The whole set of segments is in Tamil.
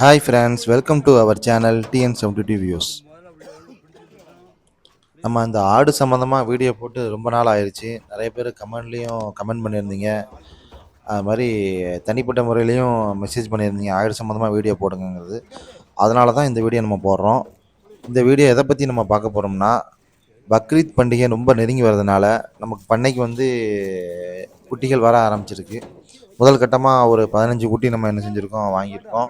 Hi friends welcome to our channel TN seventy two views நம்ம அந்த ஆடு சம்மந்தமாக வீடியோ போட்டு ரொம்ப நாள் ஆயிடுச்சு நிறைய பேர் கமெண்ட்லேயும் கமெண்ட் பண்ணியிருந்தீங்க. அது மாதிரி தனிப்பட்ட முறையிலையும் மெசேஜ் பண்ணியிருந்தீங்க. ஆடு சம்மந்தமாக வீடியோ போடுங்கிறது அதனால தான் இந்த வீடியோ நம்ம போடுறோம். இந்த வீடியோ எதை பற்றி நம்ம பார்க்க போகிறோம்னா பக்ரீத் பண்டிகை ரொம்ப நெருங்கி வர்றதுனால நமக்கு பண்ணைக்கு வந்து குட்டிகள் வர ஆரம்பிச்சிருக்கு. முதல் கட்டமாக ஒரு பதினஞ்சு குட்டி நம்ம என்ன செஞ்சுருக்கோம் வாங்கியிருக்கோம்.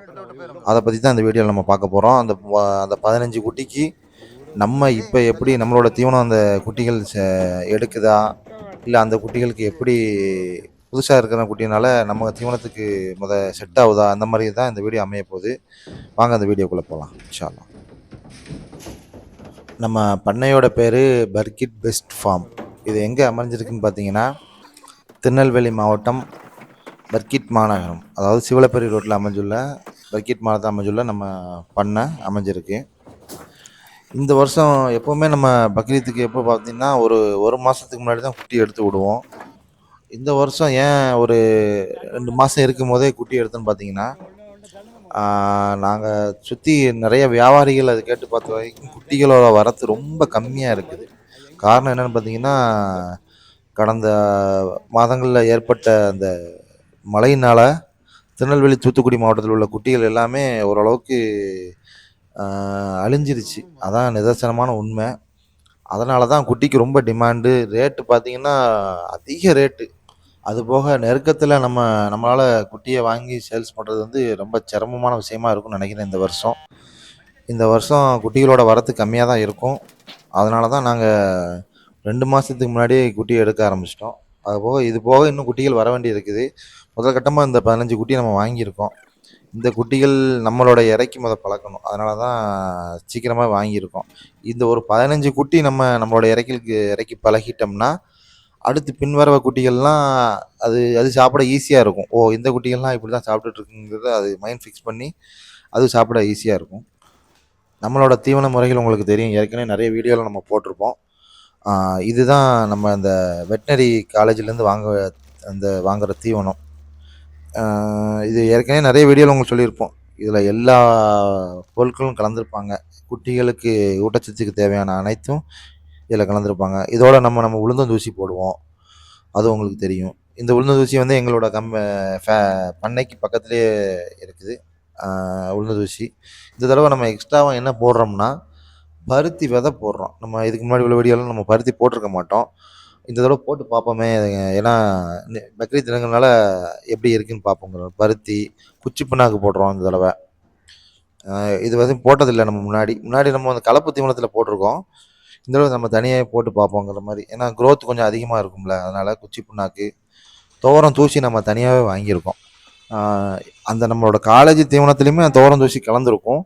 அதை பற்றி தான் இந்த வீடியோவில் நம்ம பார்க்க போகிறோம் அந்த அந்த பதினஞ்சு குட்டிக்கு நம்ம இப்போ எப்படி நம்மளோட தீவனம் அந்த குட்டிகள் எடுக்குதா? இல்லை அந்த குட்டிகளுக்கு எப்படி புதுசாக இருக்கிற குட்டினால நம்ம தீவனத்துக்கு முத செட் ஆகுதா? அந்த மாதிரி தான் இந்த வீடியோ அமைய போகுது. வாங்க அந்த வீடியோக்குள்ளே போகலாம் இன்ஷால்லாம் நம்ம பண்ணையோட பேர் பர்கிட் பெஸ்ட் ஃபார்ம். இது எங்கே அமைஞ்சிருக்குன்னு பார்த்தீங்கன்னா திருநெல்வேலி மாவட்டம் பர்கிட் மாநகரம். அதாவது சிவலப்பேரி ரோட்டில் அமைஞ்சுள்ள பர்கிட் மாவட்டத்தில் அமைஞ்சுள்ள நம்ம பண்ணை அமைஞ்சிருக்கு. இந்த வருஷம் எப்போவுமே நம்ம பக்ரீத்துக்கு எப்போ பார்த்தீங்கன்னா ஒரு ஒரு மாதத்துக்கு முன்னாடி தான் குட்டி எடுத்து விடுவோம். இந்த வருஷம் ஏன் ஒரு ரெண்டு மாதம் இருக்கும் போதே குட்டி எடுத்தோன்னு பார்த்தீங்கன்னா நாங்கள் சுற்றி நிறைய வியாபாரிகள் அது கேட்டு பார்த்த வரைக்கும் குட்டிகளோட வரத்து ரொம்ப கம்மியாக இருக்குது. காரணம் என்னென்னு பார்த்தீங்கன்னா கடந்த மாதங்களில் ஏற்பட்ட அந்த மழையினால் திருநெல்வேலி தூத்துக்குடி மாவட்டத்தில் உள்ள குட்டிகள் எல்லாமே ஓரளவுக்கு அழிஞ்சிருச்சு. அதான் நிதர்சனமான உண்மை. அதனால தான் குட்டிக்கு ரொம்ப டிமாண்டு. ரேட்டு பார்த்தீங்கன்னா அதிக ரேட்டு. அது போக நெருக்கத்தில் நம்ம நம்மளால் குட்டியை வாங்கி சேல்ஸ் பண்ணுறது வந்து ரொம்ப சிரமமான விஷயமா இருக்கும்னு நினைக்கிறேன் இந்த வருஷம். இந்த வருஷம் குட்டிகளோட வரத்து கம்மியாக தான் இருக்கும். அதனால தான் நாங்கள் ரெண்டு மாதத்துக்கு முன்னாடியே குட்டி எடுக்க ஆரம்பிச்சிட்டோம். அது போக இது போக இன்னும் குட்டிகள் வர வேண்டி இருக்குது முதல் கட்டமாக இந்த பதினஞ்சு குட்டி நம்ம வாங்கியிருக்கோம். இந்த குட்டிகள் நம்மளோட இறைக்கு முத பழக்கணும். அதனால தான் சீக்கிரமாக வாங்கியிருக்கோம். இந்த ஒரு பதினஞ்சு குட்டி நம்ம நம்மளோட இறைகளுக்கு இறக்கி பழகிட்டோம்னா அடுத்து பின்வரவ குட்டிகள்லாம் அது அது சாப்பிட ஈஸியாக இருக்கும். ஓ இந்த குட்டிகள்லாம் இப்படி தான் சாப்பிட்டுட்டு அது மைண்ட் ஃபிக்ஸ் பண்ணி அது சாப்பிட ஈஸியாக இருக்கும். நம்மளோட தீவன முறைகள் உங்களுக்கு தெரியும். ஏற்கனவே நிறைய வீடியோவில் நம்ம போட்டிருப்போம். இதுதான் நம்ம அந்த வெட்டினரி காலேஜ்லேருந்து வாங்க அந்த வாங்குகிற தீவனம். இது ஏற்கனவே நிறைய வீடியோவில் உங்களுக்கு சொல்லியிருப்போம். இதில் எல்லா பொருட்களும் கலந்துருப்பாங்க. குட்டிகளுக்கு ஊட்டச்சத்துக்கு தேவையான அனைத்தும் இதில் கலந்துருப்பாங்க. இதோட நம்ம நம்ம உளுந்தந்தூசி போடுவோம். அது உங்களுக்கு தெரியும். இந்த உளுந்தந்தூசி வந்து எங்களோட கம் ஃபே பண்ணைக்கு பக்கத்துலேயே இருக்குது. ஆஹ் உளுந்தந்தூசி இந்த தடவை நம்ம எக்ஸ்ட்ராவாக என்ன போடுறோம்னா பருத்தி விதை போடுறோம். நம்ம இதுக்கு முன்னாடி உள்ள வீடியோவில் நம்ம பருத்தி போட்டிருக்க மாட்டோம். இந்த தடவை போட்டு பார்ப்போமே. ஏன்னா பக்ரீத் தினங்கள்னால எப்படி இருக்குன்னு பார்ப்போங்கிற பருத்தி குச்சி புண்ணாக்கு போடுறோம் இந்த தடவை. இது வந்து போட்டதில்லை நம்ம முன்னாடி. முன்னாடி நம்ம அந்த கலப்பு தீவனத்தில் போட்டிருக்கோம். இந்த தடவை நம்ம தனியாக போட்டு பார்ப்போங்கிற மாதிரி. ஏன்னா க்ரோத் கொஞ்சம் அதிகமாக இருக்கும்ல. அதனால் குச்சி புண்ணாக்கு துவரம் தூசி நம்ம தனியாகவே வாங்கியிருக்கோம். அந்த நம்மளோட காலேஜ் தீவனத்துலேயுமே துவரம் தூசி கலந்துருக்கும்.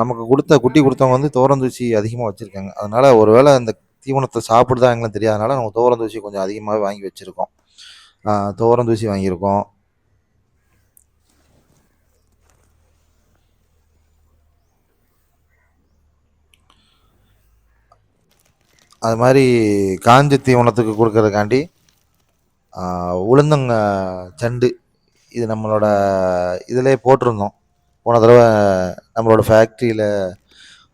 நமக்கு கொடுத்த குட்டி கொடுத்தவங்க வந்து துவரம் தூசி அதிகமாக வச்சுருக்காங்க. அதனால் ஒருவேளை இந்த தீவனத்தை சாப்பிடுதா எங்களுக்கு தெரியாதனால நம்ம தோரந்தூசி கொஞ்சம் அதிகமாகவே வாங்கி வச்சுருக்கோம். தோரந்தூசி வாங்கியிருக்கோம். அது மாதிரி காஞ்ச தீவனத்துக்கு கொடுக்கறதுக்காண்டி உளுந்தங்க சண்டு இது நம்மளோட இதிலே போட்டிருந்தோம். போன தடவை நம்மளோட ஃபேக்ட்ரியில்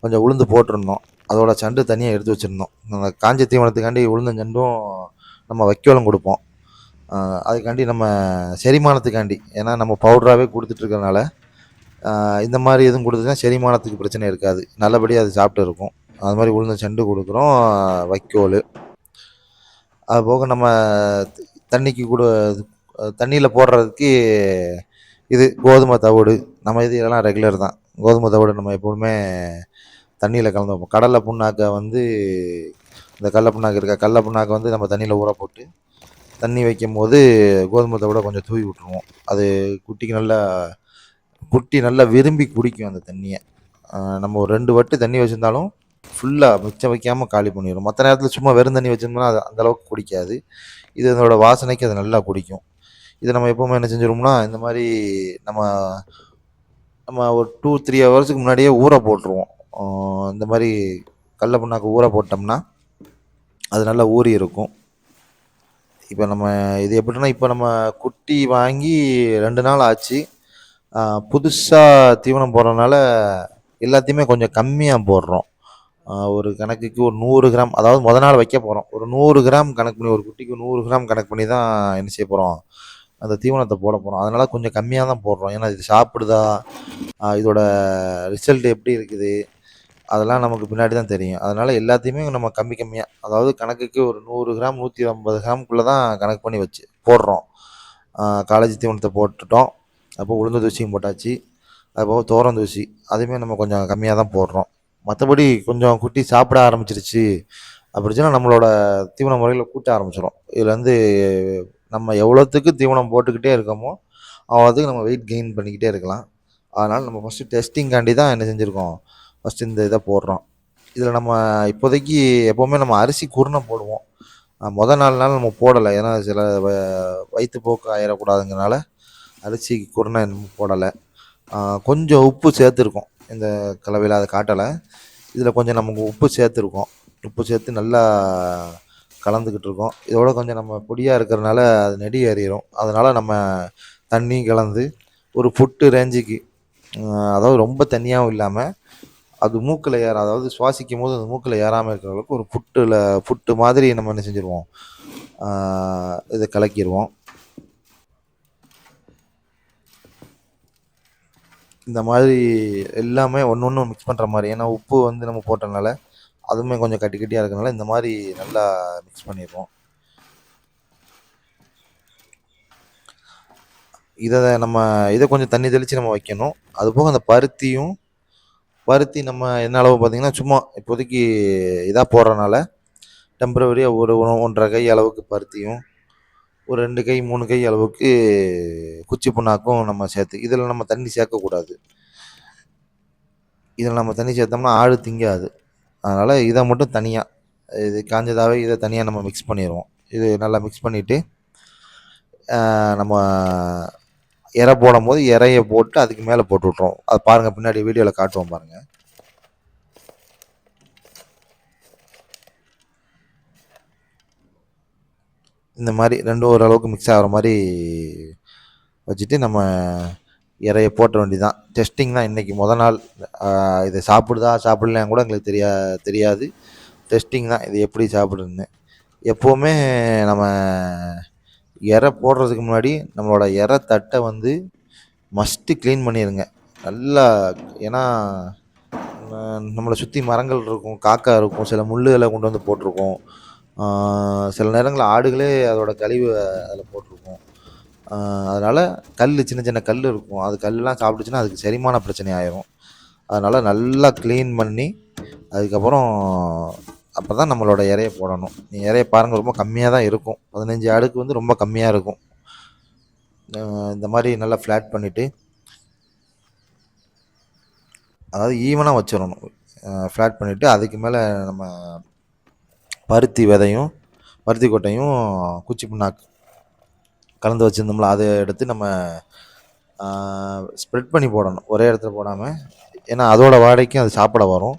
கொஞ்சம் உளுந்து போட்டிருந்தோம். அதோட சண்டு தனியாக எடுத்து வச்சுருந்தோம். அந்த காஞ்ச தீவனத்துக்காண்டி உளுந்த சண்டும் நம்ம வைக்கோலும் கொடுப்போம். அதுக்காண்டி நம்ம செரிமானத்துக்காண்டி ஏன்னா நம்ம பவுடராகவே கொடுத்துட்ருக்கறனால இந்த மாதிரி எதுவும் கொடுத்துச்சுன்னா செரிமானத்துக்கு பிரச்சனை இருக்காது. நல்லபடியாக அது சாப்பிட்டு இருக்கும். அது மாதிரி உளுந்த சண்டு கொடுக்குறோம் வைக்கோல். அது போக நம்ம தண்ணிக்கு கூட தண்ணியில் போடுறதுக்கு இது கோதுமை தவிடு. நம்ம இது இதெல்லாம் ரெகுலர் தான். கோதுமை தவிடு நம்ம எப்போதுமே தண்ணியில் கலந்து வைப்போம். கடலை புண்ணாக்கை வந்து இந்த கடல புண்ணாக்கு இருக்கா கடல புண்ணாக்கை வந்து நம்ம தண்ணியில் ஊற போட்டு தண்ணி வைக்கும் போது கோதுமை தவிட கொஞ்சம் தூவி விட்ருவோம் அது குட்டிக்கு நல்லா குட்டி நல்லா விரும்பி குடிக்கும் அந்த தண்ணியை. நம்ம ஒரு ரெண்டு வட்டு தண்ணி வச்சுருந்தாலும் ஃபுல்லாக மிச்சம் வைக்காமல் காலி பண்ணிடும் மற்ற நேரத்தில் சும்மா வெறும் தண்ணி வச்சிருந்தோம்னா அது அந்த அளவுக்கு குடிக்காது. இது அதோட வாசனைக்கு அது நல்லா குடிக்கும். இதை நம்ம எப்போவுமே என்ன செஞ்சிருவோம்னா இந்த மாதிரி நம்ம நம்ம ஒரு டூ த்ரீ ஹவர்ஸுக்கு முன்னாடியே ஊற போட்டுருவோம். இந்த மாதிரி கடல புண்ணாக்கு ஊற போட்டோம்னா அது நல்லா ஊறி இருக்கும். இப்போ நம்ம இது எப்படின்னா இப்போ நம்ம குட்டி வாங்கி ரெண்டு நாள் ஆச்சு. புதுசாக தீவனம் போடுறதுனால எல்லாத்தையுமே கொஞ்சம் கம்மியாக போடுறோம். ஒரு கணக்குக்கு ஒரு நூறு கிராம் அதாவது முத நாள் வைக்க போகிறோம் ஒரு நூறு கிராம் கணக்கு பண்ணி ஒரு குட்டிக்கு நூறு கிராம் கணக்கு பண்ணி தான் என்ன செய்ய போகிறோம் அந்த தீவனத்தை போட போகிறோம் அதனால் கொஞ்சம் கம்மியாக தான் போடுறோம். ஏன்னா இது சாப்பிடுதா? இதோட ரிசல்ட் எப்படி இருக்குது? அதெல்லாம் நமக்கு பின்னாடி தான் தெரியும். அதனால் எல்லாத்தையுமே நம்ம கம்மி கம்மியாக அதாவது கணக்குக்கு ஒரு நூறு கிராம் நூற்றி ஐம்பது கிராம்குள்ளே தான் கணக்கு பண்ணி வச்சு போடுறோம். காலேஜ் தீவனத்தை போட்டுட்டோம். அப்போ உளுந்து தூசியும் போட்டாச்சு. அதுபோக தோரம் தூசி அதுவுமே நம்ம கொஞ்சம் கம்மியாக தான் போடுறோம். மற்றபடி கொஞ்சம் குட்டி சாப்பிட ஆரம்பிச்சிருச்சு. அப்படிச்சுன்னா நம்மளோட தீவன முறையில் கூட்ட ஆரம்பிச்சிடும் இதில் வந்து நம்ம எவ்வளோத்துக்கு தீவனம் போட்டுக்கிட்டே இருக்கோமோ அவ்வளோத்துக்கு நம்ம வெயிட் கெயின் பண்ணிக்கிட்டே இருக்கலாம். அதனால் நம்ம ஃபஸ்ட்டு டெஸ்டிங்காண்டி தான் என்ன செஞ்சுருக்கோம். ஃபஸ்ட்டு இந்த இதை போடுறோம். இதில் நம்ம இப்போதைக்கு எப்போவுமே நம்ம அரிசி குருணை போடுவோம். மொதல் நாலு நாள் நம்ம போடலை. ஏன்னா சில வ- வயிற்றுப்போக்கு ஆயிடக்கூடாதுங்கிறனால அரிசி குருணை இன்னும் போடலை. கொஞ்சம் உப்பு சேர்த்துருக்கோம். இந்த கலவையில் அதை காட்டலை. இதில் கொஞ்சம் நமக்கு உப்பு சேர்த்துருக்கோம். உப்பு சேர்த்து நல்லா கலந்துக்கிட்டு இருக்கோம் இதோட கொஞ்சம் நம்ம பொடியாக இருக்கிறனால அது நெடி ஏறிடும் அதனால் நம்ம தண்ணியும் கலந்து ஒரு புட்டு ரேஞ்சுக்கு அதாவது ரொம்ப தண்ணியாகவும் இல்லாமல் அது மூக்கில் ஏற அதாவது சுவாசிக்கும் போது அது மூக்கில் ஏறாமல் இருக்கிற அளவுக்கு ஒரு புட்டில் புட்டு மாதிரி நம்ம என்ன செஞ்சுருவோம்? இதை கலக்கிடுவோம் இந்த மாதிரி எல்லாமே ஒன்று ஒன்று மிக்ஸ் பண்ணுற மாதிரி ஏன்னா உப்பு வந்து நம்ம போட்டனால அதுவுமே கொஞ்சம் கட்டி கட்டியாக இருக்கிறனால இந்த மாதிரி நல்லா மிக்ஸ் பண்ணிடுவோம் இதை நம்ம இதை கொஞ்சம் தண்ணி தெளித்து நம்ம வைக்கணும். அதுபோக அந்த பருத்தியும் பருத்தி நம்ம என்ன அளவு பார்த்தீங்கன்னா சும்மா இப்போதைக்கு இதாக போடுறனால டெம்பரவரியாக ஒரு ஒன்றரை கை அளவுக்கு பருத்தியும் ஒரு ரெண்டு கை மூணு கை அளவுக்கு குச்சி புண்ணாக்கும் நம்ம சேர்த்து இதில் நம்ம தண்ணி சேர்க்கக்கூடாது. இதில் நம்ம தண்ணி சேர்த்தோம்னா ஆடு திங்காது. அதனால் இதை மட்டும் தனியாக இது காஞ்சதாகவே இதை தனியாக நம்ம மிக்ஸ் பண்ணிடுவோம் இது நல்லா மிக்ஸ் பண்ணிவிட்டு நம்ம இறை போடும் போது இறைய போட்டு அதுக்கு மேலே போட்டு விட்ருவோம் அது பாருங்கள் பின்னாடி வீடியோவில் காட்டுவோம் பாருங்கள் இந்த மாதிரி ரெண்டும் ஓரளவுக்கு மிக்ஸ் ஆகிற மாதிரி வச்சுட்டு நம்ம இறைய போட்ட வேண்டியதான் டெஸ்டிங் தான் இன்றைக்கி முத நாள். இதை சாப்பிடுதா சாப்பிடலையான்னு கூட எங்களுக்கு தெரியா தெரியாது. டெஸ்டிங் தான். இது எப்படி சாப்பிடுன்னு எப்போவுமே நம்ம இறை போடுறதுக்கு முன்னாடி நம்மளோட இறை தட்டை வந்து மஸ்ட்டு க்ளீன் பண்ணிடுங்க நல்லா ஏன்னா நம்மளை சுற்றி மரங்கள் இருக்கும் காக்கா இருக்கும் சில முள்ளுகளை கொண்டு வந்து போட்டிருக்கோம். சில நேரங்களில் ஆடுகளே அதோட கழிவு அதில் போட்டிருக்கும். அதனால் கல் சின்ன சின்ன கல் இருக்கும். அது கல்லாம் சாப்பிட்டுச்சுன்னா அதுக்கு செரிமான பிரச்சனை ஆயிரும். அதனால் நல்லா க்ளீன் பண்ணி அதுக்கப்புறம் அப்போ தான் நம்மளோட இறையை போடணும். நீ இறைய பாருங்கள் ரொம்ப கம்மியாக தான் இருக்கும். பதினஞ்சு அடுக்கு வந்து ரொம்ப கம்மியாக இருக்கும். இந்த மாதிரி நல்லா ஃப்ளாட் பண்ணிவிட்டு அதாவது ஈவனாக வச்சிடணும். ஃப்ளாட் பண்ணிவிட்டு அதுக்கு மேலே நம்ம பருத்தி விதையும் பருத்தி கொட்டையும் குச்சி புண்ணாக்கு கலந்து வச்சுருந்தோம்ல அதை எடுத்து நம்ம ஸ்ப்ரெட் பண்ணி போடணும். ஒரே இடத்துல போடாமல் ஏன்னா அதோட வாடைக்கும் அது சாப்பிட வரும்.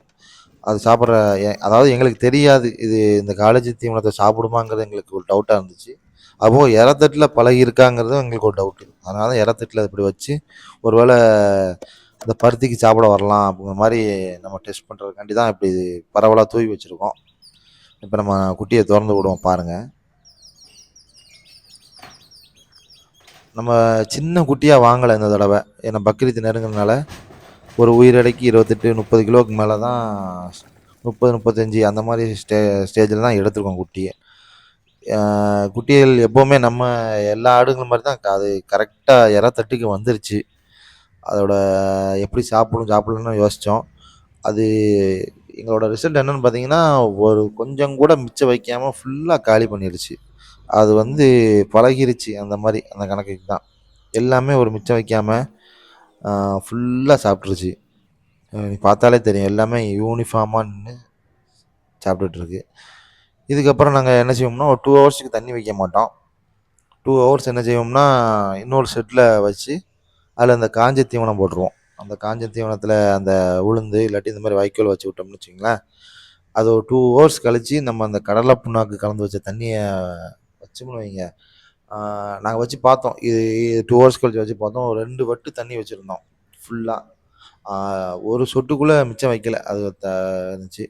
அது சாப்பிட்ற எ- அதாவது எங்களுக்கு தெரியாது இது இந்த காலேஜ் தீவனத்தை சாப்பிடுமாங்கிறது எங்களுக்கு ஒரு டவுட்டாக இருந்துச்சு. அப்போ இறத்தட்டில் பழகி இருக்காங்கிறதும் எங்களுக்கு ஒரு டவுட்டு அதனால தான் இறத்தட்டில் இப்படி வச்சு ஒருவேளை இந்த பருத்திக்கு சாப்பிட வரலாம் அப்படிங்கிற மாதிரி நம்ம டெஸ்ட் பண்ணுறதுக்காண்டி தான் இப்படி பரவலாக தூவி வச்சுருக்கோம். இப்போ நம்ம குட்டியை திறந்து விடுவோம் பாருங்கள் நம்ம சின்ன குட்டியாக வாங்கலை இந்த தடவை. ஏன்னா பக்ரீத் நெருங்கிறதுனால ஒரு உயிரடைக்கு இருபத்தெட்டு முப்பது கிலோவுக்கு மேலே தான் முப்பது முப்பத்தஞ்சு அந்த மாதிரி ஸ்டே ஸ்டேஜில் தான் எடுத்துருக்கோம் குட்டியை. குட்டிகள் எப்போவுமே நம்ம எல்லா ஆடுங்களும் மாதிரி தான் அது கரெக்டாக இறத்தட்டுக்கு வந்துருச்சு. அதோட எப்படி சாப்பிடும் சாப்பிடணும்னு யோசித்தோம் அது எங்களோட ரிசல்ட் என்னென்னு பார்த்தீங்கன்னா ஒரு கொஞ்சம் கூட மிச்சம் வைக்காமல் ஃபுல்லாக காலி பண்ணிடுச்சு அது வந்து பழகிருச்சு அந்த மாதிரி அந்த கணக்குக்கு தான் எல்லாமே ஒரு மிச்சம் வைக்காமல் ஃபுல்லாக சாப்பிட்ருச்சு நீ பார்த்தாலே தெரியும் எல்லாமே யூனிஃபார்மாக நின்று சாப்பிட்டுட்ருக்கு. இதுக்கப்புறம் நாங்கள் என்ன செய்வோம்னா ஒரு டூ ஹவர்ஸுக்கு தண்ணி வைக்க மாட்டோம். டூ ஹவர்ஸ் என்ன செய்வோம்னா இன்னொரு செட்டில் வச்சு அதில் அந்த காஞ்ச தீவனம் போட்டுருவோம். அந்த காஞ்ச தீவனத்தில் அந்த உளுந்து இல்லாட்டி இந்த மாதிரி வைக்கோல் வச்சு விட்டோம்னு வச்சுங்களேன் அது ஒரு டூ ஹவர்ஸ் கழித்து நம்ம அந்த கடலை புண்ணாக்கு கலந்து வச்ச தண்ணியை வச்சோம்னு வைங்க. நாங்கள் வச்சு பார்த்தோம். இது டூ ஹவர்ஸ் கழிச்சு வச்சு பார்த்தோம். ரெண்டு வட்டு தண்ணி வச்சுருந்தோம். ஃபுல்லாக ஒரு சொட்டுக்குள்ளே மிச்சம் வைக்கல. அது த இருந்துச்சு.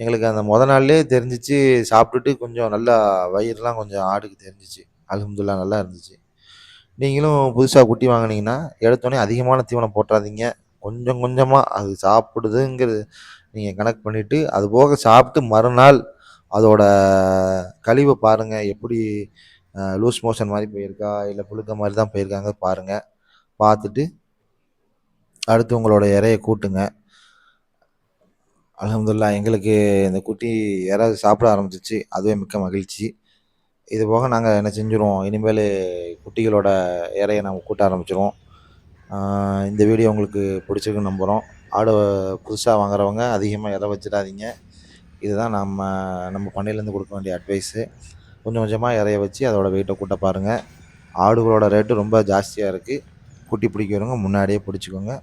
எங்களுக்கு அந்த முத நாள்லேயே தெரிஞ்சிச்சு. சாப்பிட்டுட்டு கொஞ்சம் நல்லா வயிறுலாம் கொஞ்சம் ஆடுக்கு தெரிஞ்சிச்சு. அலமதுல்லா நல்லா இருந்துச்சு. நீங்களும் புதுசாக குட்டி வாங்கினீங்கன்னா எடுத்தோடனே அதிகமான தீவனம் போட்டுறாதீங்க. கொஞ்சம் கொஞ்சமாக அது சாப்பிடுதுங்கிறது நீங்கள் கணக்கு பண்ணிவிட்டு அது போக சாப்பிட்டு மறுநாள் அதோட கழிவை பாருங்கள் எப்படி லூஸ் மோஷன் மாதிரி போயிருக்கா இல்லை புழுக்க மாதிரி தான் போயிருக்காங்க பாருங்கள் பார்த்துட்டு அடுத்து உங்களோட இறையை கூட்டுங்க. அலமதுல்லா எங்களுக்கு இந்த குட்டி யாராவது சாப்பிட ஆரம்பிச்சிச்சு. அதுவே மிக்க மகிழ்ச்சி. இது போக நாங்கள் என்ன செஞ்சுருவோம் இனிமேல் குட்டிகளோட இறையை நாங்கள் கூட்ட ஆரம்பிச்சிருவோம். இந்த வீடியோ உங்களுக்கு பிடிச்சிருக்குன்னு நம்புகிறோம் ஆடு புதுசாக வாங்குறவங்க அதிகமாக இறை வச்சிடாதீங்க. இதுதான் நம்ம நம்ம பண்ணையிலேருந்து கொடுக்க வேண்டிய அட்வைஸு கொஞ்சம் கொஞ்சமாக இறைய வச்சு அதோட வெயிட்டை கூட்ட பாருங்கள் ஆடுகளோட ரேட்டு ரொம்ப ஜாஸ்தியாக இருக்குது குட்டி பிடிக்கிறவங்க முன்னாடியே பிடிச்சிக்கோங்க.